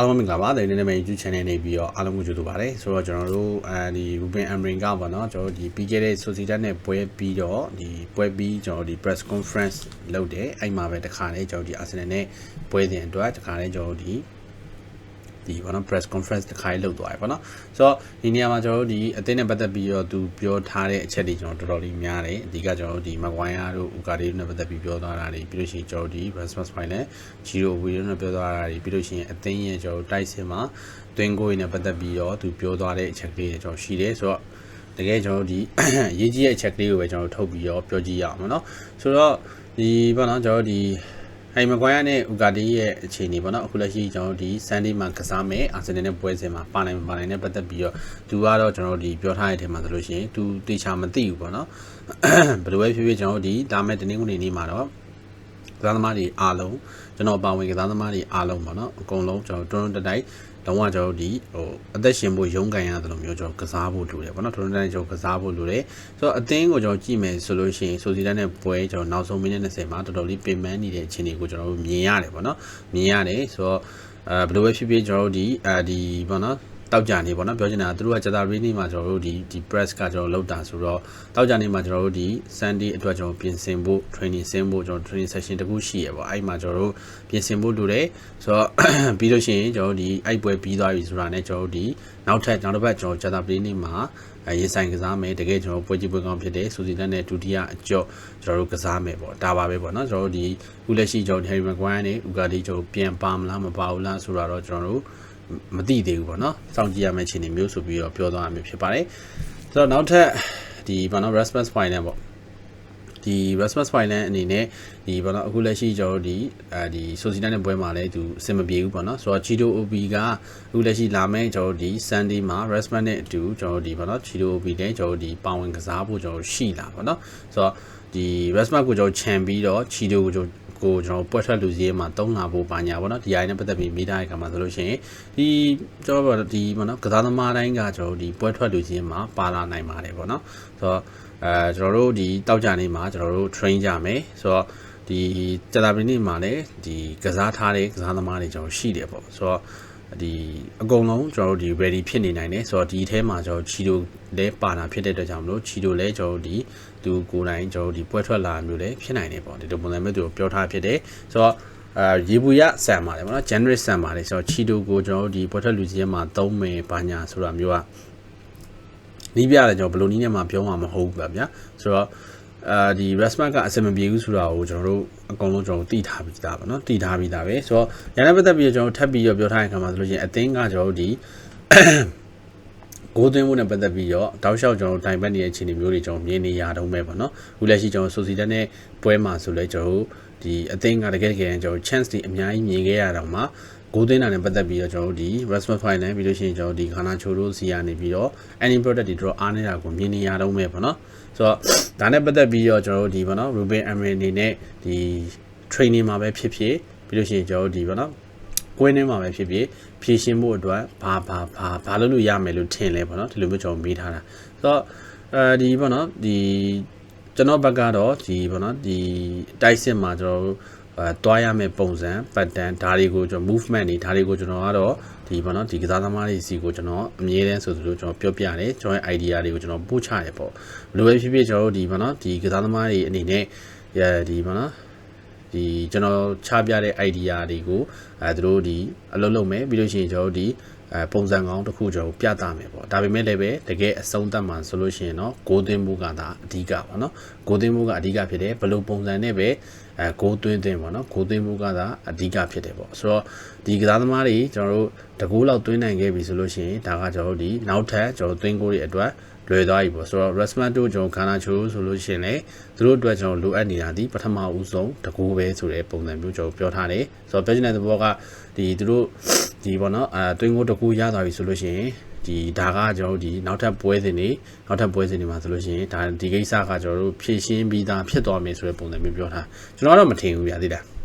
အားလုံးမင်္ဂလာပါဒီနေ့နေ့မှာ YouTube channel နေပြီးတော့အားလုံးကိုကြိုဆိုပါရစေဆိုတော့ကျွန်တော်တို့အဲဒီ Ruben Amrin ကပေါ့နော်ကျွန်တော်တို့ဒီပြီးခဲ့တဲ့ Sociedad နဲ့ပွဲပြီးတော့ဒီပွဲပြီးကျွန်တော်တို့ဒီ press conference လုပ်တယ်အဲ့မှာပဲတခါလေးကျွန်တော်ဒီ Arsenal နဲ့ပွဲစဉ်အတွက်တခါလေးကျွန်တော်တို့ဒီ ဒီဘာနော် press conference တစ်ခါလေးလုပ်သွားရပေါ့နော်ဆိုတော့ဒီနေရာမှာကျွန်တော်တို့ဒီအသင်းနဲ့ပတ်သက်ပြီးတော့သူပြောထားတဲ့အချက်တွေကျွန်တော်တော်တော်လေးများတယ်အဓိကကျွန်တော်တို့ဒီ Maguire တို့ Ugarte တို့နဲ့ပတ်သက်ပြီးပြောသွားတာတွေပြီးလို့ရှိရင်ကျွန်တော်တို့ဒီ Rasmus Fine နဲ့ Giro Willian နဲ့ပြောသွားတာတွေပြီးလို့ရှိရင်အသင်းရဲ့ကျွန်တော်တို့တိုက်စစ်မှာတွင်းကိုရနဲ့ပတ်သက်ပြီးတော့သူပြောသွားတဲ့အချက်ကလေးတွေကျွန်တော်ရှိတယ်ဆိုတော့တကယ်ကျွန်တော်တို့ဒီအရေးကြီးတဲ့အချက်ကလေးကိုပဲကျွန်တော်ထုတ်ပြီးတော့ပြောကြည့်ရအောင်နော်ဆိုတော့ဒီဘာနော်ကျွန်တော်တို့ဒီ ဟိုင်မကွိုင်းနဲ့ဥကာဒီရဲ့အခြေအနေပေါ့နော်အခုလက်ရှိကျွန်တော်တို့ဒီဆန်ဒေးမှာကစားမယ်အာဆင်နယ်နဲ့ပွဲစဉ်မှာပါနိုင်မပါနိုင်နဲ့ပတ်သက်ပြီးတော့သူကတော့ကျွန်တော်တို့ဒီပြောထားတဲ့အထက်မှာဆိုလို့ရှိရင်သူတေချာမသိဘူးပေါ့နော်ဘယ်လိုပဲဖြစ်ဖြစ်ကျွန်တော်တို့ဒီဒါမဲ့တနင်္ဂနွေနေ့မှာတော့ကစားသမားတွေအားလုံးကျွန်တော်ပါဝင်ကစားသမားတွေအားလုံးပေါ့နော်အကုန်လုံးကျွန်တော်တွန်းတွန်းတိုက် လုံးဝကျွန်တော်တို့ဒီဟိုအသက်ရှင်ဖို့ရုန်းကန်ရတယ်လို့မျိုးကျွန်တော်ကစားဖို့လိုတယ်ပေါ့နော်တွန်းတွန်းတိုက်ကျွန်တော်ကစားဖို့လိုတယ်ဆိုတော့အသင်းကိုကျွန်တော်ကြည့်မယ်ဆိုလို့ရှိရင်ဆိုစီတန်းနဲ့ပွဲကျွန်တော်နောက်ဆုံးမိနစ်20မှာတော်တော်လေးပြင်ပန်းနေတဲ့အခြေအနေကိုကျွန်တော်တို့မြင်ရတယ်ပေါ့နော်မြင်ရတယ်ဆိုတော့အဲဘယ်လိုပဲဖြစ်ဖြစ်ကျွန်တော်တို့ဒီအဲဒီပေါ့နော် တောက်ကြနေပေါ့နော်ပြောချင်တာသူတို့ကဂျာတာရီနီမှာကျွန်တော်တို့ဒီဒီ press ကကျွန်တော်လောက်တာဆိုတော့တောက်ကြနေမှာကျွန်တော်တို့ဒီ Sunday အတွက်ကျွန်တော်ပြင်ဆင်ဖို့ training ဆင်းဖို့ကျွန်တော် training session တခုရှိရပေါ့အဲ့မှာကျွန်တော်တို့ပြင်ဆင်ဖို့လိုတယ်ဆိုတော့ပြီးလို့ရှိရင်ကျွန်တော်တို့ဒီအိုက်ပွဲပြီးသွားပြီဆိုတာနဲ့ကျွန်တော်တို့ဒီနောက်ထပ်နောက်တစ်ပတ်ကျွန်တော်ဂျာတာရီနီမှာရေးဆိုင်ကစားမယ်တကယ်ကျွန်တော်ပွဲကြည့်ပွဲကောင်းဖြစ်တယ်စူစီတန်နဲ့ဒုတိယအကျော့ကျွန်တော်တို့ကစားမယ်ပေါ့ဒါပါပဲပေါ့နော်ကျွန်တော်တို့ဒီဦးလက်ရှိကျွန်တော် Harry Maguire နဲ့ Ugarte ကျွန်တော်ပြန်ပါမလားမပါဘူးလားဆိုတာတော့ကျွန်တော်တို့ မသိသေးဘူးပေါ့နော်စောင့်ကြည့်ရမယ့်အခြေအနေမျိုးဆိုပြီးတော့ပြောသွားရမှာဖြစ်ပါတယ်ဆိုတော့နောက်ထပ်ဒီဘာနော် response file နဲ့ပေါ့ဒီ response file နဲ့အနေနဲ့ဒီဘာနော်အခုလက်ရှိကျွန်တော်တို့ဒီအဲဒီ society နဲ့ပွဲမှာလည်းသူအဆင်မပြေဘူးပေါ့နော်ဆိုတော့ Chido OB ကအခုလက်ရှိလာမယ့်ကျွန်တော်တို့ဒီ Sunday မှာ response နဲ့အတူကျွန်တော်တို့ဒီဘာနော် Chido OB နဲ့ကျွန်တော်တို့ဒီပါဝင်ကစားဖို့ကျွန်တော်တို့ရှိလာပေါ့နော်ဆိုတော့ဒီ response ကိုကျွန်တော်ခြံပြီးတော့ Chido ကိုကျွန်တော် ကိုကျွန်တော်ပွက်ထွက်လူစည်းမှာတုံးလာဖို့ပါညာပေါ့နော်ဒီအရင်နဲ့ပတ်သက်ပြီးမိထားတဲ့ခါမှာဆိုလို့ရှိရင်ဒီကျွန်တော်တို့ဒီပေါ့နော်ကစားသမားတိုင်းကကျွန်တော်ဒီပွက်ထွက်လူစည်းမှာပါလာနိုင်ပါတယ်ပေါ့နော်ဆိုတော့အဲကျွန်တော်တို့ဒီတောက်ကြနေမှာကျွန်တော်တို့ train ကြမယ်ဆိုတော့ဒီကြတာပင်းနေ့မှာလည်းဒီကစားထားတဲ့ကစားသမားတွေကျွန်တော်ရှိတယ်ပေါ့ဆိုတော့ ဒီအကုန်လုံးကျွန်တော်တို့ဒီ ready ဖြစ်နေနိုင်တယ်ဆိုတော့ဒီအဲထဲမှာကျွန်တော်ချီတိုလည်းပါတာဖြစ်တဲ့အတွက်ကြောင့်မလို့ချီတိုလည်းကျွန်တော်ဒီသူကိုယ်တိုင်ကျွန်တော်ဒီပွဲထွက်လာမျိုးလည်းဖြစ်နိုင်တယ်ပေါ့ဒီလိုပုံစံမျိုးသူပြောထားဖြစ်တယ်ဆိုတော့အာရေဘူးရဆန်ပါတယ်ပေါ့နော် generate ဆန်ပါတယ်ဆိုတော့ချီတိုကိုကျွန်တော်ဒီပွဲထွက်လူကြီးမှာသုံးမယ်ဘာညာဆိုတာမျိုးကနီးပြတယ်ကျွန်တော်ဘယ်လိုနီးနဲ့မှပြောမှာမဟုတ်ဘူးဗျာဆိုတော့ အာဒီ response ကအစင်မပြေဘူးဆိုတာကိုကျွန်တော်တို့အကုန်လုံးကျွန်တော်သိထားပြီးသားပါเนาะသိထားပြီးသားပဲဆိုတော့ညာနဲ့ပတ်သက်ပြီးကျွန်တော်ထပ်ပြီးတော့ပြောထားတဲ့အခါမှာဆိုလို့ရှိရင်အသင်းကကျွန်တော်တို့ဒီဂိုးသွင်းမှုနဲ့ပတ်သက်ပြီးတော့တောက်လျှောက်ကျွန်တော်တိုင်ပတ်နေတဲ့အခြေအနေမျိုးတွေကျွန်တော်မြင်နေရတော့မယ်ပေါ့နော်အခုလက်ရှိကျွန်တော်ဆိုစီတက်နဲ့ပွဲမှာဆိုလဲကျွန်တော်ဒီအသင်းကတကယ်တကယ်ကျွန်တော် chance တွေအများကြီးမြင်ခဲ့ရတော့မှ ဂိုးသွင်းတာနဲ့ပတ်သက်ပြီးတော့ကျွန်တော်ဒီ Rasmus Fine နဲ့ပြီးလို့ရှိရင်ကျွန်တော်ဒီခါနာချိုတို့စီကနေပြီးတော့ any product တွေတော့အားနေတာကိုမြင်နေရတော့မယ်ပေါ့နော်ဆိုတော့ဒါနဲ့ပတ်သက်ပြီးတော့ကျွန်တော်တို့ဒီပေါ့နော် Ruben Amrin အနေနဲ့ဒီ training မှာပဲဖြစ်ဖြစ်ပြီးလို့ရှိရင်ကျွန်တော်တို့ဒီပေါ့နော်ကွင်းထဲမှာပဲဖြစ်ဖြစ်ဖြည့်ရှင်းဖို့အတွက်ဘာဘာဘာဘာလုပ်လို့ရမယ်လို့ထင်လဲပေါ့နော်ဒီလိုမျိုးကျွန်တော်မေးထားတာဆိုတော့အဲဒီပေါ့နော်ဒီကျွန်တော်ဘက်ကတော့ဒီပေါ့နော်ဒီတိုက်စစ်မှာကျွန်တော်တို့ အဲတွားရမယ့်ပုံစံ pattern ဒါတွေကိုကျွန်တော် movement တွေဒါတွေကိုကျွန်တော်ကတော့ဒီပေါ့နော်ဒီကစားသမားတွေစီကိုကျွန်တော်အမြဲတမ်းဆိုသလိုကျွန်တော်ပြောပြတယ်ကျွန်တော်ရဲ့ idea တွေကိုကျွန်တော်ပို့ချတယ်ပေါ့ဘယ်လိုပဲဖြစ်ဖြစ်ကျွန်တော်တို့ဒီပေါ့နော်ဒီကစားသမားတွေအနေနဲ့ဒီပေါ့နော်ဒီကျွန်တော်ချပြတဲ့ idea တွေကိုအဲသူတို့ဒီအလုပ်လုပ်မယ်ပြီးလို့ရှိရင်ကျွန်တော်တို့ဒီ အဲပုံစံကောင်းတစ်ခုကျွန်တော်ပြသမယ်ပေါ့ဒါပေမဲ့လည်းပဲတကယ်အဆုံးသတ်မှာဆိုလို့ရှိရင်တော့ဂိုးသွင်းမှုကသာအဓိကပေါ့နော်ဂိုးသွင်းမှုကအဓိကဖြစ်တယ်ဘလို့ပုံစံနဲ့ပဲအဲဂိုးသွင်းသွင်းပေါ့နော်ဂိုးသွင်းမှုကသာအဓိကဖြစ်တယ်ပေါ့ဆိုတော့ဒီကစားသမားတွေကျွန်တော်တို့တကူးလောက်သွင်းနိုင်ခဲ့ပြီဆိုလို့ရှိရင်ဒါကကျွန်တော်တို့ဒီနောက်ထပ်ကျွန်တော်တို့သွင်းကိုတွေအတွက်လွယ်သွားပြီပေါ့ဆိုတော့ Rasmato ကျွန်တော်ခန္ဓာချိုးဆိုလို့ရှိရင်လေသူတို့အတွက်ကျွန်တော်လိုအပ်နေတာဒီပထမဦးဆုံးတကူပဲဆိုတဲ့ပုံစံမျိုးကျွန်တော်ပြောထားတယ်ဆိုတော့ပြောချင်တဲ့သဘောကဒီသူတို့ ဒီပေါ့နော်အဲတွင်းကိုတကူရသွားပြီဆိုလို့ရှိရင်ဒီဒါကကျွန်တော်တို့ဒီနောက်ထပ်ပွဲစဉ်တွေနောက်ထပ်ပွဲစဉ်တွေမှာဆိုလို့ရှိရင်ဒါဒီကိစ္စကကျွန်တော်တို့ဖြည့်ရှင်းပြီးသားဖြစ်သွားမယ်ဆိုတဲ့ပုံစံမျိုးပြောထားကျွန်တော်တော့မထင်ဘူးဗျာသိလားအ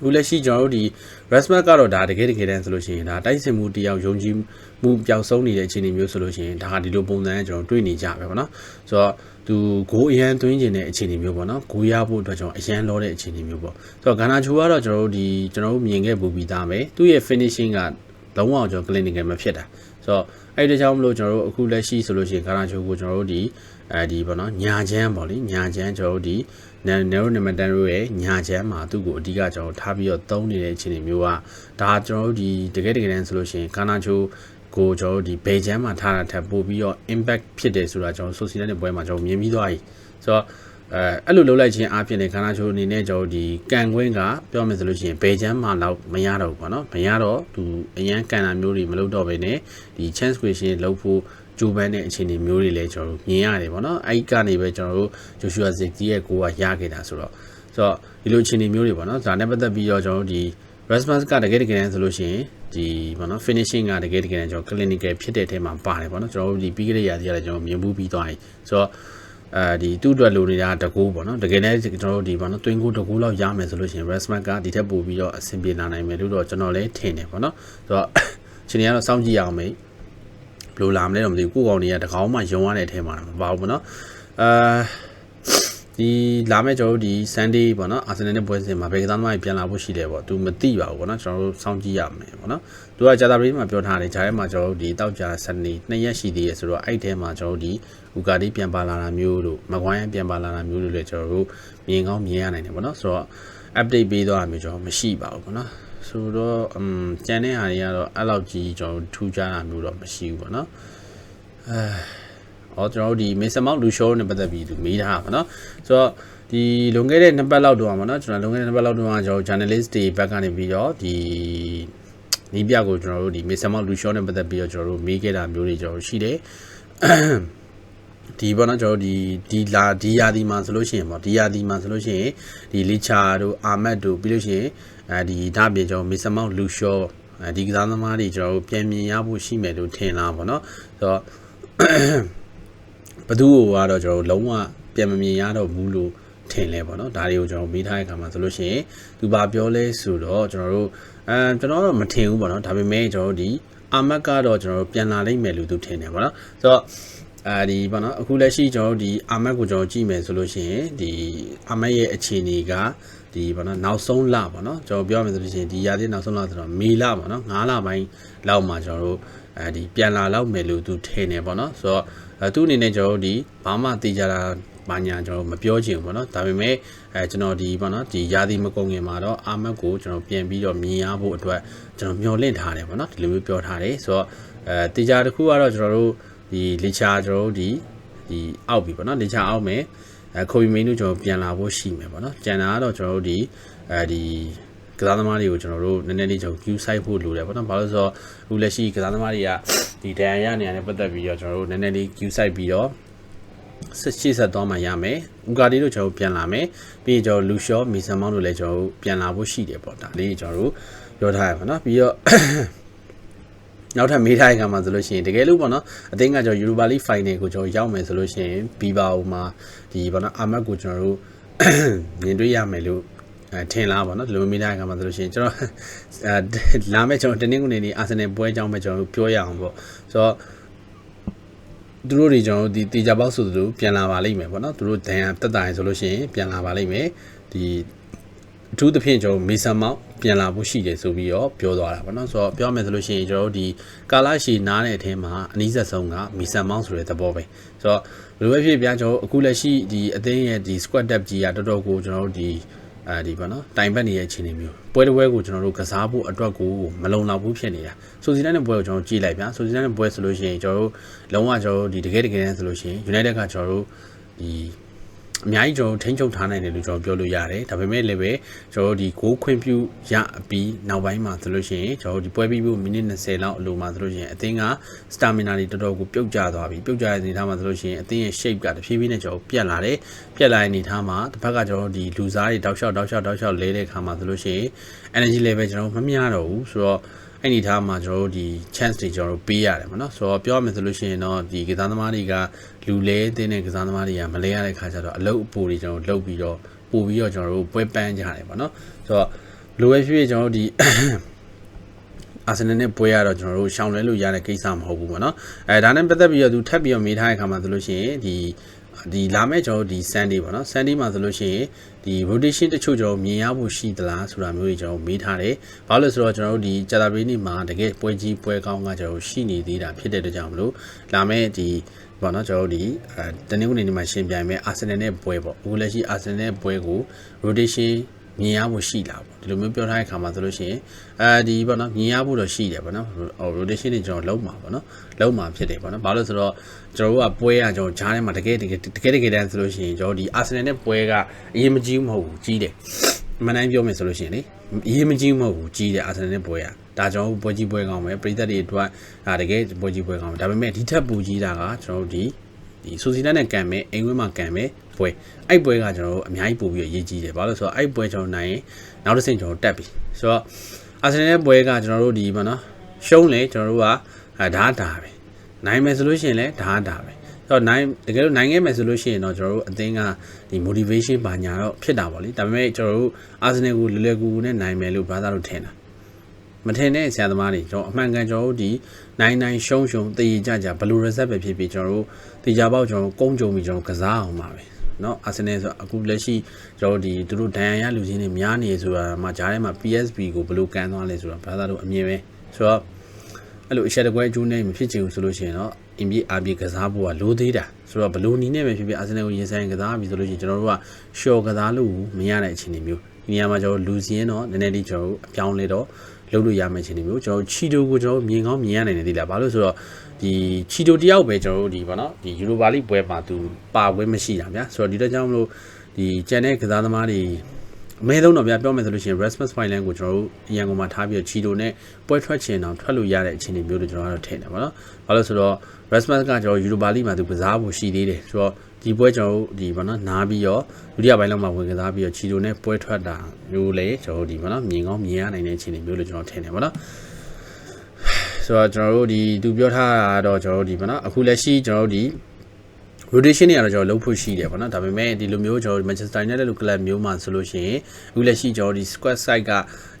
ခုလက်ရှိကျွန်တော်တို့ဒီ Rasmus ကတော့ဒါတကယ်တကယ်တမ်းဆိုလို့ရှိရင်ဒါတိုက်စစ်မှုတယောက်ယုံကြည်မှုပျောက်ဆုံးနေတဲ့အခြေအနေမျိုးဆိုလို့ရှိရင်ဒါဟာဒီလိုပုံစံကျွန်တော်တွေ့နေကြပဲပေါ့နော်ဆိုတော့သူဂိုးအရန်သွင်းခြင်းတဲ့အခြေအနေမျိုးပေါ့နော်ဂိုးရဖို့အတွက်ကျွန်တော်အရန်လောတဲ့အခြေအနေမျိုးပေါ့ဆိုတော့ဂါနာချိုကတော့ကျွန်တော်တို့ဒီကျွန်တော်တို့မြင်ခဲ့ပူပြီးသားမယ်သူ့ရဲ့ finishing ကလုံးဝကျွန်တော် clinical မဖြစ်တာဆိုတော့အဲ့ဒီကြောင့်မလို့ကျွန်တော်တို့အခုလက်ရှိဆိုလို့ရှိရင်ဂါနာချိုကိုကျွန်တော်တို့ဒီ အဲဒီပေါ့နော်ညာချမ်းပေါ့လေညာချမ်းကျွန်တော်တို့ဒီနယ်နယ်နံပါတ်10ရဲ့ညာချမ်းမှာသူ့ကိုအဓိကကျွန်တော်ထားပြီးတော့သုံးနေတဲ့အခြေအနေမျိုးကဒါကျွန်တော်တို့ဒီတကယ်တကယ်တမ်းဆိုလို့ရှိရင်ဂါနာချိုကိုကျွန်တော်တို့ဒီဘေချမ်းမှာထားတာထပ်ပို့ပြီးတော့ impact ဖြစ်တယ်ဆိုတာကျွန်တော်ဆိုစီတဲ့ပွဲမှာကျွန်တော်မြင်ပြီးသွားပြီဆိုတော့အဲအဲ့လိုလုပ်လိုက်ခြင်းအပြင်လေခန္ဓာချိုအနေနဲ့ကျွန်တော်ဒီကန်ခွင်းကပြောမယ်ဆိုလို့ရှိရင်ဘယ်ချမ်းမှတော့မရတော့ဘူးပေါ့နော်မရတော့သူအရန်ကန်တာမျိုးတွေမလုပ်တော့ဘဲနဲ့ဒီ chance question လုပ်ဖို့ ဂျိုးပန်းတဲ့အခြေအနေမျိုးတွေလည်းကျွန်တော်တို့မြင်ရတယ်ပေါ့နော်အဲ့ကနေပဲကျွန်တော်တို့ဂျိုရှူအာဇစ်ကြီးရဲ့ကိုကရခဲ့တာဆိုတော့ဆိုတော့ဒီလိုအခြေအနေမျိုးတွေပေါ့နော်ဒါနဲ့ပတ်သက်ပြီးတော့ကျွန်တော်တို့ဒီ response ကတကယ်တကယ်ဆိုလို့ရှိရင်ဒီပေါ့နော် finishing ကတကယ်တကယ်ကျွန်တော် clinical ဖြစ်တဲ့အထဲမှာပါတယ်ပေါ့နော်ကျွန်တော်တို့ဒီပြီးခဲ့တဲ့ရာသီကလည်းကျွန်တော်မြင်မှုပြီးသွားပြီဆိုတော့အဲဒီသူ့အတွက်လိုနေတာတကူပေါ့နော်တကယ်လည်းကျွန်တော်တို့ဒီပေါ့နော်တွင်းကိုတကူလောက်ရမယ်ဆိုလို့ရှိရင် response ကဒီထက်ပိုပြီးတော့အဆင်ပြေလာနိုင်မယ်လို့တော့ကျွန်တော်လည်းထင်တယ်ပေါ့နော်ဆိုတော့ရှင်တွေကတော့စောင့်ကြည့်ရအောင်မေး ဘယ်လိုလာမလဲတော့မသိဘူးကိုကောင်တွေကတကောင်းမှယုံရတဲ့အထဲမှာမပါဘူးပေါ့နော်အာဒီလာမဲ့ကျွန်တော်တို့ဒီ Sunday ပေါ့နော် Arsenal နဲ့ပွဲစဉ်မှာဘယ်ကစားသမားတွေပြန်လာဖို့ရှိတယ်ပေါ့သူမသိပါဘူးပေါ့နော်ကျွန်တော်တို့စောင့်ကြည့်ရမယ်ပေါ့နော်သူကဂျာတာပရီမှာပြောထားတယ်ဂျာထဲမှာကျွန်တော်တို့ဒီတောက်ကြ Sunday နှစ်ရက်ရှိသေးတယ်ဆိုတော့အဲ့ထဲမှာကျွန်တော်တို့ဒီဥကာဒီပြန်ပါလာတာမျိုးတို့မကွိုင်းပြန်ပါလာတာမျိုးတို့လည်းကျွန်တော်တို့မြင်ကောင်းမြင်ရနိုင်တယ်ပေါ့နော်ဆိုတော့ update ပေးသွားတာမျိုးကျွန်တော်မရှိပါဘူးပေါ့နော် ဆိုတော့အမ်ကျန်တဲ့ဟာတွေကတော့အဲ့လောက်ကြီးကျွန်တော်ထူးခြားတာမျိုးတော့မရှိဘူးပေါ့နော်အဲအော်ကျွန်တော်တို့ဒီ Mason Mount Lucio နဲ့ပတ်သက်ပြီးသူမေးထားပါเนาะဆိုတော့ဒီလွန်ခဲ့တဲ့နှစ်ပတ်လောက်တော့ပါเนาะကျွန်တော်လွန်ခဲ့တဲ့နှစ်ပတ်လောက်တော့ကျွန်တော် journalist တွေဘက်ကနေပြီးတော့ဒီနီးပြကိုကျွန်တော်တို့ဒီ Mason Mount Lucio နဲ့ပတ်သက်ပြီးတော့ကျွန်တော်တို့မေးခဲ့တာမျိုးတွေကျွန်တော်ရှိတယ်ဒီပေါ့နော်ကျွန်တော်ဒီဒီလာဒီယာဒီမှာဆိုလို့ရှိရင်ပေါ့ဒီယာဒီမှာဆိုလို့ရှိရင်ဒီလီချာတို့အာမတ်တို့ပြီးလို့ရှိရင် အဲဒီဒါပြင်ကျွန်တော်မေဆမောက်လူရှောအဲဒီကစားသမားတွေကျွန်တော်တို့ပြန်မြင်ရဖို့ရှိမယ်လို့ထင်လားပေါ့နော်ဆိုတော့ဘသူ့ကိုကတော့ကျွန်တော်တို့လုံးဝပြန်မမြင်ရတော့ဘူးလို့ထင်လဲပေါ့နော်ဒါတွေကိုကျွန်တော်မေးထားတဲ့အခါမှာဆိုလို့ရှိရင်သူဘာပြောလဲဆိုတော့ကျွန်တော်တို့အဲကျွန်တော်တော့မထင်ဘူးပေါ့နော်ဒါပေမဲ့ကျွန်တော်တို့ဒီအာမတ်ကတော့ကျွန်တော်တို့ပြန်လာနိုင်မယ်လို့သူထင်တယ်ပေါ့နော်ဆိုတော့အဲဒီပေါ့နော်အခုလက်ရှိကျွန်တော်တို့ဒီအာမတ်ကိုကျွန်တော်ကြည့်မယ်ဆိုလို့ရှိရင်ဒီအာမတ်ရဲ့အခြေအနေက ဒီပေါ့နော်နောက်ဆုံးလပေါ့နော်ကျွန်တော်ပြောမယ်ဆိုလို့ရှိရင်ဒီရာသီနောက်ဆုံးလဆိုတော့မေလပေါ့နော်9လပိုင်းလောက်မှာကျွန်တော်တို့အဲဒီပြန်လာလောက်မယ်လို့သူထင်တယ်ပေါ့နော်ဆိုတော့အဲသူ့အနေနဲ့ကျွန်တော်တို့ဒီဘာမှသိကြတာဘာညာကျွန်တော်မပြောချင်ဘူးပေါ့နော်ဒါပေမဲ့အဲကျွန်တော်ဒီပေါ့နော်ဒီရာသီမကုန်ခင်မှာတော့အာမတ်ကိုကျွန်တော်ပြန်ပြီးတော့မြင်ရဖို့အတွက်ကျွန်တော်မျှော်လင့်ထားတယ်ပေါ့နော်ဒီလိုမျိုးပြောထားတယ်ဆိုတော့အဲတေချာတစ်ခုကတော့ကျွန်တော်တို့ဒီလေချာကျွန်တော်တို့ဒီဒီအောက်ပြီပေါ့နော်လေချာအောက်မယ် အဲခိုဘီမင်းတို့ကျွန်တော်ပြန်လာဖို့ရှိမယ်ပေါ့နော်ကျန်တာကတော့ကျွန်တော်တို့ဒီအဲဒီကစားသမားတွေကိုကျွန်တော်တို့နည်းနည်းလေးကျွန်တော် queue site ဖို့လိုတယ်ပေါ့နော်ဘာလို့လဲဆိုတော့အခုလက်ရှိကစားသမားတွေကဒီဒဏ်ရာရနေရတဲ့ပတ်သက်ပြီးတော့ကျွန်တော်တို့နည်းနည်းလေး queue site ပြီးတော့ဆက်ရှိဆက်သွားမှရမယ်။ဥကာဒီတို့ကျွန်တော်ပြန်လာမယ်။ပြီးရင်ကျွန်တော်လူရှော့မီဆန်မောင်းတို့လည်းကျွန်တော်ပြန်လာဖို့ရှိတယ်ပေါ့ဒါလေးကျွန်တော်တို့ပြောထားရပါတော့။ပြီးတော့ နောက်ထပ်မေးထားတဲ့အခါမှာဆိုလို့ရှိရင်တကယ်လို့ပေါ့နော်အသင်းကကျွန်တော် Europa League Final ကိုကျွန်တော်ရောက်မယ်ဆိုလို့ရှိရင်ဘီဘာအိုမှာဒီပေါ့နော်အာမတ်ကိုကျွန်တော်တို့မြင်တွေ့ရမယ်လို့အဲထင်လားပေါ့နော်ဒီလိုမေးတဲ့အခါမှာဆိုလို့ရှိရင်ကျွန်တော်အဲလာမယ့်ကျွန်တော်တနင်္ဂနွေနေ့အာဆင်နယ်ပွဲအကြောင်းပဲကျွန်တော်တို့ပြောရအောင်ပေါ့ဆိုတော့သူတို့တွေကျွန်တော်တို့ဒီတေချာပေါက်ဆိုသူတို့ပြန်လာပါလိမ့်မယ်ပေါ့နော်သူတို့ဒဏ်ရာတက်တာရင်ဆိုလို့ရှိရင်ပြန်လာပါလိမ့်မယ်ဒီအထူးသဖြင့်ကျွန်တော်မေဆန်မောက် ပြန်လာဖို့ရှိတယ်ဆိုပြီးတော့ပြောသွားတာပေါ့နော်ဆိုတော့ပြောမယ်ဆိုလို့ရှိရင်ကျွန်တော်တို့ဒီကာလာရှီနားတဲ့အထင်းမှာအနည်းဆက်ဆုံးကမေဆန်မောက်ဆိုတဲ့သဘောပဲဆိုတော့ဘယ်လိုပဲဖြစ်ပြန်ကျွန်တော်အခုလက်ရှိဒီအသင်းရဲ့ဒီ squad depth ကြီးကတော်တော်ကိုကျွန်တော်တို့ဒီအဲဒီပေါ့နော်တိုင်ပတ်နေတဲ့အခြေအနေမျိုးပွဲတစ်ပွဲကိုကျွန်တော်တို့ကစားဖို့အတွက်ကိုမလုံလောက်ဘူးဖြစ်နေတာဆိုစီတန်တဲ့ပွဲကိုကျွန်တော်ကြည့်လိုက်ဗျာဆိုစီတန်တဲ့ပွဲဆိုလို့ရှိရင်ကျွန်တော်တို့လုံးဝကျွန်တော်တို့ဒီတကယ်တကယ်တမ်းဆိုလို့ရှိရင် United ကကျွန်တော်တို့ဒီ အများကြီးကျွန်တော်ထိန်းချုပ်ထားနိုင်တယ်လို့ကျွန်တော်ပြောလို့ရတယ်ဒါပေမဲ့လည်းပဲကျွန်တော်ဒီဂိုးခွင့်ပြုရပြီးနောက်ပိုင်းမှာဆိုလို့ရှိရင်ကျွန်တော်ဒီပွဲပြီးဖို့မိနစ်20လောက်အလိုမှာဆိုလို့ရှိရင်အသင်းက stamina တွေတော်တော်ကိုပြုတ်ကျသွားပြီပြုတ်ကျတဲ့အနေအထားမှာဆိုလို့ရှိရင်အသင်းရဲ့ shape ကတဖြည်းဖြည်းနဲ့ကျွန်တော်ပြတ်လာတယ်ပြတ်လာတဲ့အနေအထားမှာတစ်ဖက်ကကျွန်တော်ဒီလူစားတွေတောက်လျှောက်တောက်လျှောက်တောက်လျှောက်လဲတဲ့ခါမှာဆိုလို့ရှိရင် energy level ကျွန်တော်မမျှတော့ဘူးဆိုတော့ အဲ့ဒီထားမှာကျွန်တော်တို့ဒီ chance တွေကျွန်တော်တို့ပေးရတယ်ပေါ့နော်ဆိုတော့ပြောရမယ်ဆိုလို့ရှိရင်တော့ဒီကစားသမားတွေကလူလဲတဲ့ကစားသမားတွေကမလဲရတဲ့ခါကျတော့အလုတ်အပူတွေကျွန်တော်တို့လုပ်ပြီးတော့ပို့ပြီးတော့ကျွန်တော်တို့ပွဲပန်းကြတယ်ပေါ့နော်ဆိုတော့လိုပဲဖြစ်ဖြစ်ကျွန်တော်တို့ဒီအာဆင်နယ်နဲ့ပွဲရတော့ကျွန်တော်တို့ရှောင်လွဲလို့ရတဲ့ကိစ္စမဟုတ်ဘူးပေါ့နော်အဲဒါနဲ့ပတ်သက်ပြီးတော့သူထပ်ပြီးတော့မေးထားတဲ့အခါမှာဆိုလို့ရှိရင်ဒီ ဒီလာမဲ့ကျွန်တော်တို့ဒီ Sunday ပေါ့နော် Sunday မှာဆိုလို့ရှိရင်ဒီ rotation တချို့ကျွန်တော်မြင်ရဖို့ရှိသလားဆိုတာမျိုးကြီးကျွန်တော်မေးထားတယ်။ဘာလို့လဲဆိုတော့ကျွန်တော်တို့ဒီကြာတာပရိနေ့မှာတကယ်ပွဲကြီးပွဲကောင်းကကျွန်တော်ရှိနေသေးတာဖြစ်တဲ့အတွက်ကြောင့်မလို့လာမဲ့ဒီပေါ့နော်ကျွန်တော်တို့ဒီအဲတနင်္ဂနွေနေ့မှာရှင်ပြိုင်မဲ့အာဆင်နယ်နဲ့ပွဲပေါ့အခုလက်ရှိအာဆင်နယ်နဲ့ပွဲကို rotation မြင်ရဖို့ရှိလာပေါ့ဒီလိုမျိုးပြောထားတဲ့ခါမှာဆိုလို့ရှိရင်အဲဒီပေါ့နော်မြင်ရဖို့တော့ရှိတယ်ပေါ့နော်ဟို rotation တွေကျွန်တော်လုံးမှာပေါ့နော်လုံးမှာဖြစ်တယ်ပေါ့နော်ဘာလို့ဆိုတော့ကျွန်တော်တို့ကပွဲရကျွန်တော်ဂျားထဲမှာတကယ်တကယ်တကယ်တကယ်တမ်းဆိုလို့ရှိရင်ကျွန်တော်ဒီ Arsenal နဲ့ပွဲကအရေးမကြီးမဟုတ်ဘူးကြီးတယ်မနိုင်ပြောမယ်ဆိုလို့ရှိရင်လေအရေးမကြီးမဟုတ်ဘူးကြီးတယ် Arsenal နဲ့ပွဲရဒါကြောင့်ပွဲကြီးပွဲကောင်းမယ်ပရိသတ်တွေအတွက်ဒါတကယ်ပွဲကြီးပွဲကောင်းမယ်ဒါပေမဲ့ဒီထက်ပူကြီးတာကကျွန်တော်တို့ဒီ ဒီဆိုစီနာနဲ့ကန်မယ်အိမ်ဝင်းမှာကန်မယ်ပွဲအဲ့ပွဲကကျွန်တော်တို့အများကြီးပို့ပြီးရေးကြီးတယ်ဘာလို့ဆိုတော့အဲ့ပွဲကျွန်တော်နိုင်ရင်နောက်တစ်ဆင့်ကျွန်တော်တက်ပြီဆိုတော့အာဆင်နယ်ပွဲကကျွန်တော်တို့ဒီမှာနော်ရှုံးလေကျွန်တော်တို့ကဓာတ်တာပဲနိုင်မယ်ဆိုလို့ရှိရင်လည်းဓာတ်တာပဲဆိုတော့နိုင်တကယ်လို့နိုင်ခဲ့မယ်ဆိုလို့ရှိရင်တော့ကျွန်တော်တို့အသင်းကဒီ motivation ဘာညာတော့ဖြစ်တာပေါ့လေဒါပေမဲ့ကျွန်တော်တို့အာဆင်နယ်ကိုလွယ်လွယ်ကူကူနဲ့နိုင်မယ်လို့ဘာသာလို့ထင်တာ မထင်တဲ့ဆရာသမားတွေကျွန်တော်အမှန်ကန်ကျွန်တော်တို့ဒီနိုင်နိုင်ရှုံးရှုံးတည်ကြကြဘယ်လို reset ပဲဖြစ်ဖြစ်ကျွန်တော်တို့တေချာပေါက်ကျွန်တော်တို့ကုန်းကြုံပြီးကျွန်တော်ကစားအောင်ပါပဲเนาะအာဆင်နယ်ဆိုအခုလက်ရှိကျွန်တော်ဒီသူတို့ဒဏ်ရာရလူချင်းတွေများနေဆိုတာမှဂျားထဲမှာ PSB ကိုဘယ်လိုကန်သွားလဲဆိုတာဘာသာလို့အမြင်ပဲဆိုတော့အဲ့လိုအချက်တကွဲအကျိုးနဲ့မဖြစ်ချင်ဘူးဆိုလို့ရှိရင်တော့အင်ဘီအာဘီကစားဖို့ကလိုသေးတာဆိုတော့ဘယ်လိုနီးနဲ့ပဲဖြစ်ဖြစ်အာဆင်နယ်ကိုရင်ဆိုင်ကစားပြီဆိုလို့ရှိရင်ကျွန်တော်တို့ကရှော့ကစားလို့မရတဲ့အခြေအနေမျိုး ဒီနေရာမှာကျွန်တော်လူစီရင်တော့နည်းနည်းလေးကျွန်တော်အပြောင်းလဲတော့လုပ်လို့ရမယ့်အခြေအနေမျိုးကျွန်တော်ချီတိုကိုကျွန်တော်မြင်ကောင်းမြင်ရနိုင်တယ်ဒီလားဘာလို့ဆိုတော့ဒီချီတိုတယောက်ပဲကျွန်တော်တို့ဒီပေါ့နော်ဒီယူရိုပါလိပွဲမှာသူပါပွဲမရှိတာဗျာဆိုတော့ဒီတော့ကြောင့်မလို့ဒီကျန်တဲ့ကစားသမားတွေအမဲဆုံးတော့ဗျာပြောမယ်ဆိုလို့ရှိရင် Rasmus Finland ကိုကျွန်တော်တို့အရန်ကုန်မှာထားပြီးချီတိုနဲ့ပွဲထွက်ချင်အောင်ထွက်လို့ရတဲ့အခြေအနေမျိုးတွေကျွန်တော်ကတော့ထင်တယ်ပေါ့နော်ဘာလို့ဆိုတော့ Rasmus ကကျွန်တော်ယူရိုပါလိမှာသူကစားဖို့ရှိသေးတယ်ဆိုတော့ ဒီပွဲကျွန်တော်တို့ဒီပေါ့နော်နားပြီးတော့ဒုတိယပိုင်းလောက်မှာဝင်ကစားပြီးတော့ချီတိုနဲ့ပွဲထွက်တာမျိုးလေကျွန်တော်တို့ဒီပေါ့နော်မြင်ကောင်းမြင်ရနိုင်တဲ့အခြေအနေမျိုးလို့ကျွန်တော်ထင်တယ်ပေါ့နော်ဆိုတော့ကျွန်တော်တို့ဒီသူပြောထားတာတော့ကျွန်တော်တို့ဒီပေါ့နော်အခုလက်ရှိကျွန်တော်တို့ဒီ rotation တွေကတော့ကျွန်တော်လုပ်ဖို့ရှိတယ်ပေါ့နော်ဒါပေမဲ့ဒီလိုမျိုးကျွန်တော် Manchester United လို club မျိုးမှာဆိုလို့ရှိရင်အခုလက်ရှိကျွန်တော်ဒီ squad side က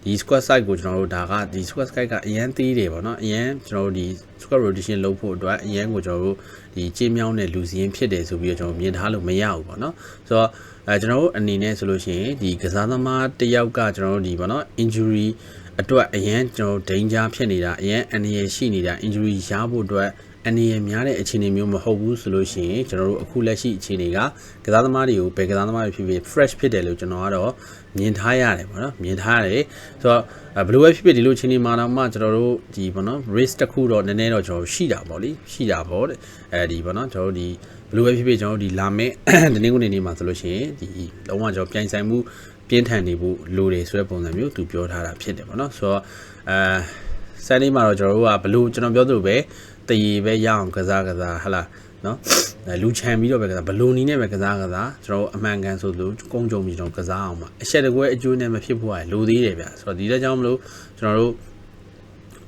ဒီ squad side ကိုကျွန်တော်တို့ဒါကဒီ squad side ကအရန်သေးတယ်ပေါ့နော်အရန်ကျွန်တော်တို့ဒီ squad rotation လုပ်ဖို့အတွက်အရန်ကိုကျွန်တော်တို့ဒီကြေးမြောင်းတဲ့လူစီရင်ဖြစ်တယ်ဆိုပြီးတော့ကျွန်တော်မြင်ထားလို့မရဘူးပေါ့နော်ဆိုတော့အဲကျွန်တော်တို့အနေနဲ့ဆိုလို့ရှိရင်ဒီကစားသမားတစ်ယောက်ကကျွန်တော်တို့ဒီပေါ့နော် injury အတွက်အရန်ကျွန်တော် danger ဖြစ်နေတာအရန် အန္တရာယ်ရှိနေတာ injury ရဖို့အတွက် အနေရများတဲ့အခြေအနေမျိုးမဟုတ်ဘူးဆိုလို့ရှိရင်ကျွန်တော်တို့အခုလက်ရှိအခြေအနေကကစားသမားတွေကိုဘယ်ကစားသမားတွေဖြစ်ဖြစ် fresh ဖြစ်တယ်လို့ကျွန်တော်ကတော့မြင်ထားရတယ်ပေါ့နော်မြင်ထားရတယ်ဆိုတော့ဘယ်လိုပဲဖြစ်ဖြစ်ဒီလိုအခြေအနေမှာတော့မှကျွန်တော်တို့ဒီပေါ့နော် race တစ်ခုတော့နည်းနည်းတော့ကျွန်တော်ရှိတာပေါ့လေရှိတာပေါ့တဲ့အဲဒီပေါ့နော်ကျွန်တော်တို့ဒီဘယ်လိုပဲဖြစ်ဖြစ်ကျွန်တော်တို့ဒီလာမယ့်ဒီနေ့ကနေနေမှာဆိုလို့ရှိရင်ဒီလုံးဝကျွန်တော်ပြိုင်ဆိုင်မှုပြင်းထန်နေဖို့လိုတယ်ဆိုတဲ့ပုံစံမျိုးသူပြောထားတာဖြစ်တယ်ပေါ့နော်ဆိုတော့အဲ ဆန်လေးမှာတော့ကျွန်တော်တို့ကဘလို့ကျွန်တော်ပြောသလိုပဲတည်ပဲရအောင်ကစားကစားဟလာနော်လူချန်ပြီးတော့ပဲကစားဘလူနီနဲ့ပဲကစားကစားကျွန်တော်အမှန်ကန်ဆိုလို့ကုန်းကြုံပြီးကျွန်တော်ကစားအောင်ပါအချက်တကွဲအကျိုးနဲ့မဖြစ်ဖို့ကလိုသေးတယ်ဗျဆိုတော့ဒီတဲ့ကြောင့်မလို့ကျွန်တော်တို့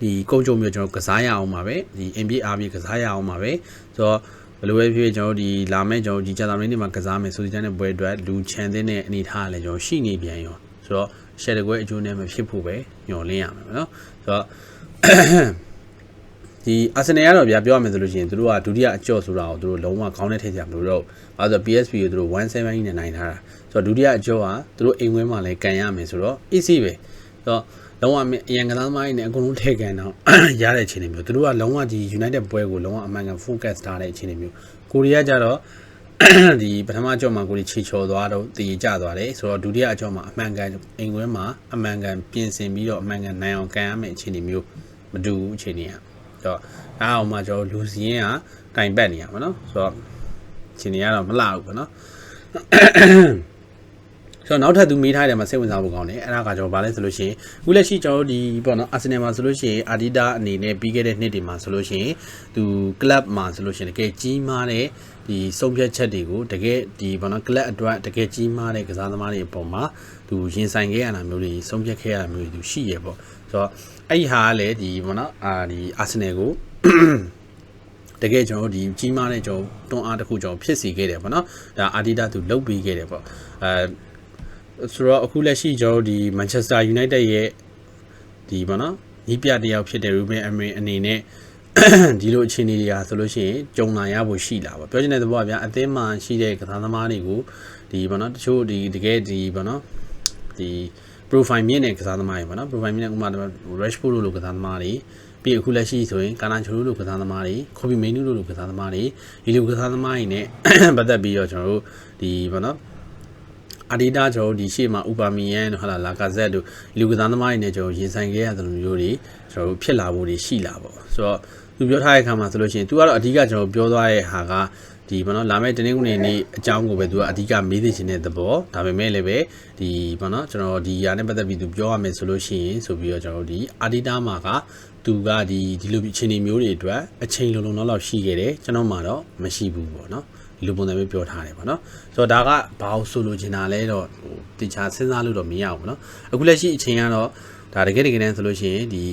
ဒီကုန်းကြုံပြီးကျွန်တော်ကစားရအောင်ပါပဲဒီ NBA RB ကစားရအောင်ပါပဲဆိုတော့ဘယ်လိုပဲဖြစ်ဖြစ်ကျွန်တော်ဒီလာမယ့်ကျွန်တော်ဒီကြာသပတေးနေ့မှာကစားမယ်ဆိုဒီတိုင်းတဲ့ပွဲအတွက်လူချန်တဲ့အနေထားလည်းကျွန်တော်ရှိနေပြန်ရောဆိုတော့ရှယ်တကွဲအကျိုးနဲ့မဖြစ်ဖို့ပဲညှော်လင်းရမှာနော်ဆိုတော့ ဒီအာဆင်နယ်ကတော့ဗျာပြောရမယ်ဆိုလို့ရှိရင်သူတို့ကဒုတိယအကျော့ဆိုတာကိုသူတို့လုံးဝခေါင်းနဲ့ထည့်ကြမလို့တော့အဲဆို PSP ကိုသူတို့17နဲ့နိုင်ထားတာဆိုတော့ဒုတိယအကျော့ကသူတို့အိမ်ဝင်းမှာလည်းကန်ရမယ်ဆိုတော့ easy ပဲဆိုတော့လုံးဝအရင်ကစားသမားတွေနဲ့အကုန်လုံးထည့်ကန်တော့ရတဲ့အခြေအနေမျိုးသူတို့ကလုံးဝဒီ United ပွဲကိုလုံးဝအမှန်ကန် focus ထားတဲ့အခြေအနေမျိုးကိုရီးယားကျတော့ဒီပထမအကျော့မှာကိုရီချေချော်သွားတော့တည်ကြသွားတယ်ဆိုတော့ဒုတိယအကျော့မှာအမှန်ကန်အိမ်ဝင်းမှာအမှန်ကန်ပြင်ဆင်ပြီးတော့အမှန်ကန်နိုင်အောင်ကန်ရမယ့်အခြေအနေမျိုး မတူဘူးအခြေအနေကတော့အားအောင်မှကျွန်တော်လူစီရင်ကတိုင်ပတ်နေရပါတော့ဆိုတော့အခြေအနေကတော့မလှဘူးပေါ့နော်ဆိုတော့နောက်ထပ်သူမေးထားတယ်မှာစိတ်ဝင်စားဖို့ကောင်းတယ်အဲ့ဒါကကျွန်တော်ဗာလဲဆိုလို့ရှိရင်အခုလက်ရှိကျွန်တော်တို့ဒီပေါ့နော်အာဆင်နယ်မှာဆိုလို့ရှိရင်အာဒီတာအနေနဲ့ပြီးခဲ့တဲ့နှစ်တွေမှာဆိုလို့ရှိရင်သူကလပ်မှာဆိုလို့ရှိရင်တကယ်ကြီးမားတဲ့ဒီစုံဖြတ်ချက်တွေကိုတကယ်ဒီပေါ့နော်ကလပ်အတွက်တကယ်ကြီးမားတဲ့ကစားသမားတွေအပေါ်မှာသူရင်ဆိုင်ခဲ့ရတာမျိုးတွေစုံဖြတ်ခဲ့ရတာမျိုးတွေသူရှိရပေါ့ဆိုတော့ အဲ့ဒီဟာကလည်းဒီပေါ့နော်အာဒီအာဆင်နယ်ကိုတကယ်ကျွန်တော်ဒီကြီးမားတဲ့ကျွန်တော်တွန်းအားတစ်ခုကျွန်တော်ဖြစ်စီခဲ့တယ်ပေါ့နော်ဒါအာဒီတာသူလုတ်ပြီးခဲ့တယ်ပေါ့အဲဆိုတော့အခုလက်ရှိကျွန်တော်တို့ဒီ Manchester United ရဲ့ဒီပေါ့နော်ညီးပြတစ်ယောက်ဖြစ်တဲ့ Ruben Amorim အနေနဲ့ဒီလိုအခြေအနေတွေဟာဆိုလို့ရှိရင်ကြုံလာရဖို့ရှိလာပါပြောချင်တဲ့သဘောကဗျာအသင်းမှာရှိတဲ့ကစားသမားတွေကိုဒီပေါ့နော်တချို့ဒီတကယ်ဒီပေါ့နော်ဒီ profile မြင့်တဲ့ကစားသမားတွေပေါ့နော် profile မြင့်တဲ့ဥပမာ Rashford လို့လိုကစားသမားတွေပြီးအခုလက်ရှိဆိုရင်ကာနာချိုလိုကစားသမားတွေခေါ်ဘီမင်းနူလိုကစားသမားတွေဒီလိုကစားသမားတွေ ਨੇ ပတ်သက်ပြီးတော့ကျွန်တော်တို့ဒီပေါ့နော်အဒီတာကျွန်တော်တို့ဒီရှေ့မှာဥပါမီယန်တို့ဟာလာလာကာဇက်တို့လူကစားသမားတွေနဲ့ကျွန်တော်ရင်ဆိုင်ခဲ့ရတဲ့လိုမျိုးတွေကျွန်တော်တို့ဖြစ်လာဖို့တွေရှိလာပေါ့ဆိုတော့သူပြောထားတဲ့အခါမှာဆိုလို့ရှိရင်သူကတော့အဓိကကျွန်တော်ပြောသွားတဲ့ဟာက ဒီဘာနော်လာမယ့်တနင်္ဂနွေနေ့အကြောင်းကိုပဲသူကအဓိကမေးသိချင်တဲ့သဘောဒါပေမဲ့လည်းပဲဒီဘာနော်ကျွန်တော်ဒီຢာနဲ့ပတ်သက်ပြီးသူပြောရမယ်ဆိုလို့ရှိရင်ဆိုပြီးတော့ကျွန်တော်တို့ဒီအာဒီတာမှာကသူကဒီဒီလိုအခြေအနေမျိုးတွေအတွက်အချိန်လုံးလုံးလောက်ရှိခဲ့တယ်ကျွန်တော်မှတော့မရှိဘူးပေါ့နော်ဒီလိုပုံစံမျိုးပြောထားတယ်ပေါ့နော်ဆိုတော့ဒါကဘာလို့ဆိုလိုချင်တာလဲတော့ဟိုတခြားစဉ်းစားလို့တော့မရဘူးပေါ့နော်အခုလက်ရှိအချိန်ကတော့ဒါတကယ်တကယ်တမ်းဆိုလို့ရှိရင်ဒီ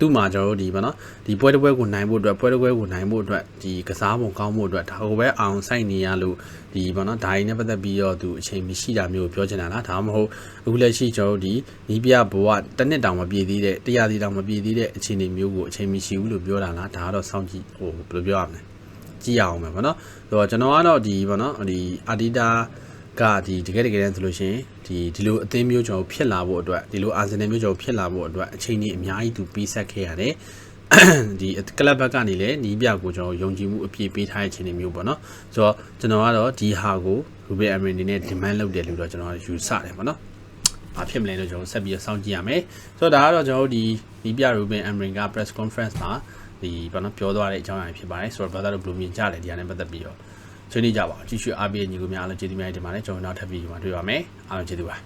သူ့မှာကျွန်တော်တို့ဒီပေါ့နော်ဒီပွဲတစ်ပွဲကိုနိုင်ဖို့အတွက်ပွဲတစ်ပွဲကိုနိုင်ဖို့အတွက်ဒီကစားပုံကောင်းဖို့အတွက်ဒါကိုပဲအောင်စိုက်နေရလို့ဒီပေါ့နော်ဒါရင်းနဲ့ပတ်သက်ပြီးတော့သူအချိန်မရှိတာမျိုးကိုပြောချင်တာလားဒါမှမဟုတ်အခုလက်ရှိကျွန်တော်တို့ဒီနီးပြဘဝတစ်နှစ်တောင်မပြည့်သေးတဲ့တရားစီတောင်မပြည့်သေးတဲ့အခြေအနေမျိုးကိုအချိန်မရှိဘူးလို့ပြောတာလားဒါကတော့စောင့်ကြည့်ဟိုဘယ်လိုပြောရမလဲကြည့်ရအောင်ပဲဗောနော်ဆိုတော့ကျွန်တော်ကတော့ဒီဗောနော်ဒီအာဒီတာ ကဒီတကယ်တကယ်တမ်းဆိုလို့ရှိရင်ဒီဒီလိုအသင်းမျိုးကျွန်တော်ဖြစ်လာဖို့အတွက်ဒီလိုအာဆင်နယ်မျိုးကျွန်တော်ဖြစ်လာဖို့အတွက်အချိန်ကြီးအများကြီးသူပေးဆက်ခဲ့ရတယ်ဒီကလပ်ဘက်ကနေလည်းနီးပြကိုကျွန်တော်ယုံကြည်မှုအပြည့်ပေးထားတဲ့အခြေအနေမျိုးပေါ့နော်ဆိုတော့ကျွန်တော်ကတော့ဒီဟာကို Ruben Amorim အနေနဲ့ demand လုပ်တယ်လို့တော့ကျွန်တော်ယူဆတယ်ပေါ့နော်ဘာဖြစ်မလဲလို့ကျွန်တော်ဆက်ပြီးစောင့်ကြည့်ရမယ်ဆိုတော့ဒါကတော့ကျွန်တော်တို့ဒီနီးပြ Ruben Amorim က press conference မှာဒီဘာလို့ပြောသွားတဲ့အကြောင်းအရာဖြစ်ပါတယ်ဆိုတော့ brother တို့ဘယ်လိုမြင်ကြလဲဒီဟာနဲ့ပတ်သက်ပြီးတော့ ဆွေးနွေးကြပါအောင်ကြည့်ရှုအားပေးညီကိုများအားလုံးကျေးဇူးများတင်ပါတယ်ကျွန်တော်နောက်ထပ်ဗီဒီယိုမှာတွေ့ပါမယ်အားလုံးကျေးဇူးပါ